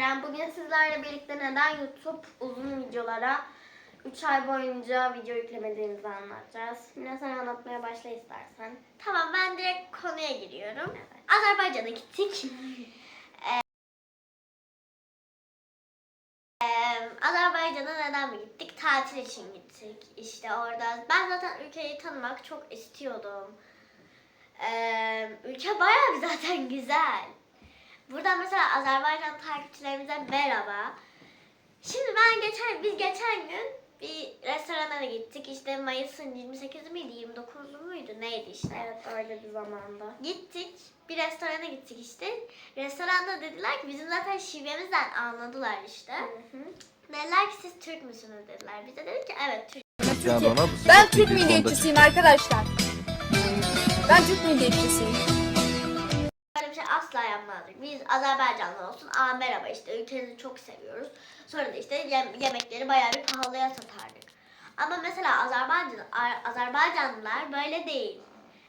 Ceren. Bugün sizlerle birlikte neden YouTube uzun videolara 3 ay boyunca video yüklemediğimizi anlatacağız. Mine sen anlatmaya başla istersen. Tamam ben direkt konuya giriyorum. Azerbaycan'a gittik. Ee, Azerbaycan'a neden mi gittik? Tatil için gittik. İşte orada ben zaten ülkeyi tanımak çok istiyordum. Ee, ülke bayağı bir zaten güzel. Buradan mesela Azerbaycan takipçilerimize merhaba. Şimdi ben geçen biz geçen gün bir restorana da gittik. İşte Mayıs'ın 28 miydi, 29 muydu neydi işte. Evet öyle bir zamanda. Gittik. Bir restorana gittik işte. Restoranda dediler ki bizim zaten şivemizden anladılar işte. Dediler ki siz Türk müsünüz dediler. Biz de dedik ki evet Türk. Ya bana Ben Türk milliyetçisiyim arkadaşlar. Ben Türk milliyetçisiyim. Yapmazdık. Biz Azerbaycanlı olsun. Aa merhaba işte ülkenizi çok seviyoruz. Sonra da işte yem- yemekleri bayağı bir pahalıya satardık. Ama mesela Azerbaycan, Azerbaycanlılar böyle değil.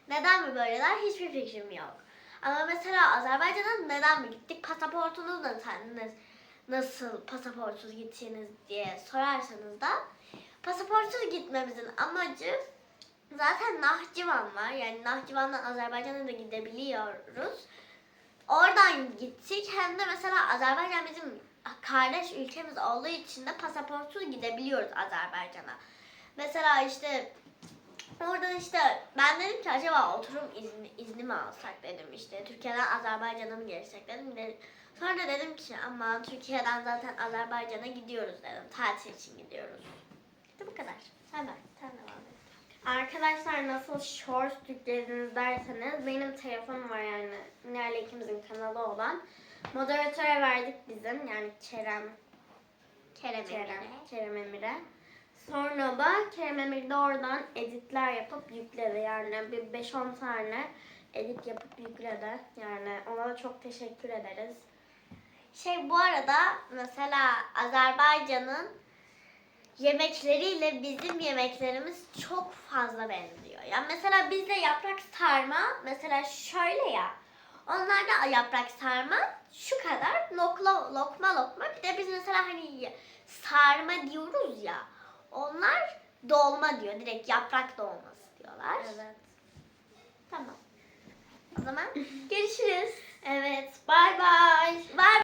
Neden mi böyleler hiçbir fikrim yok. Ama mesela Azerbaycan'a neden mi gittik? Pasaportunuz da sen nasıl pasaportsuz gittiniz diye sorarsanız da pasaportsuz gitmemizin amacı zaten Nahçıvan var. Yani Nahçıvan'dan Azerbaycan'a da gidebiliyoruz. Oradan gittik. Hem de mesela Azerbaycan bizim kardeş ülkemiz olduğu için de pasaportsuz gidebiliyoruz Azerbaycan'a. Mesela işte oradan işte ben dedim ki acaba oturum izni, izni mi alsak dedim işte. Türkiye'den Azerbaycan'a mı gelsek dedim. De, sonra da dedim ki ama Türkiye'den zaten Azerbaycan'a gidiyoruz dedim. Tatil için gidiyoruz. İşte bu kadar. Sen de, sen devam et. Arkadaşlar nasıl shorts yüklediniz derseniz benim telefonum var yani Nihal'le ikimizin kanalı olan. Moderatöre verdik bizim yani Kerem Kerem Kerem, Emir'e. Kerem Emir'e. Sonra da Kerem Emir de oradan editler yapıp yükledi. Yani bir 5-10 tane edit yapıp yükledi. Yani ona da çok teşekkür ederiz. Şey bu arada mesela Azerbaycan'ın yemekleriyle bizim yemeklerimiz çok fazla benziyor. Yani mesela bizde yaprak sarma mesela şöyle ya. Onlarda yaprak sarma şu kadar lokla, lokma lokma. Bir de biz mesela hani sarma diyoruz ya. Onlar dolma diyor. Direkt yaprak dolması diyorlar. Evet. Tamam. O zaman görüşürüz.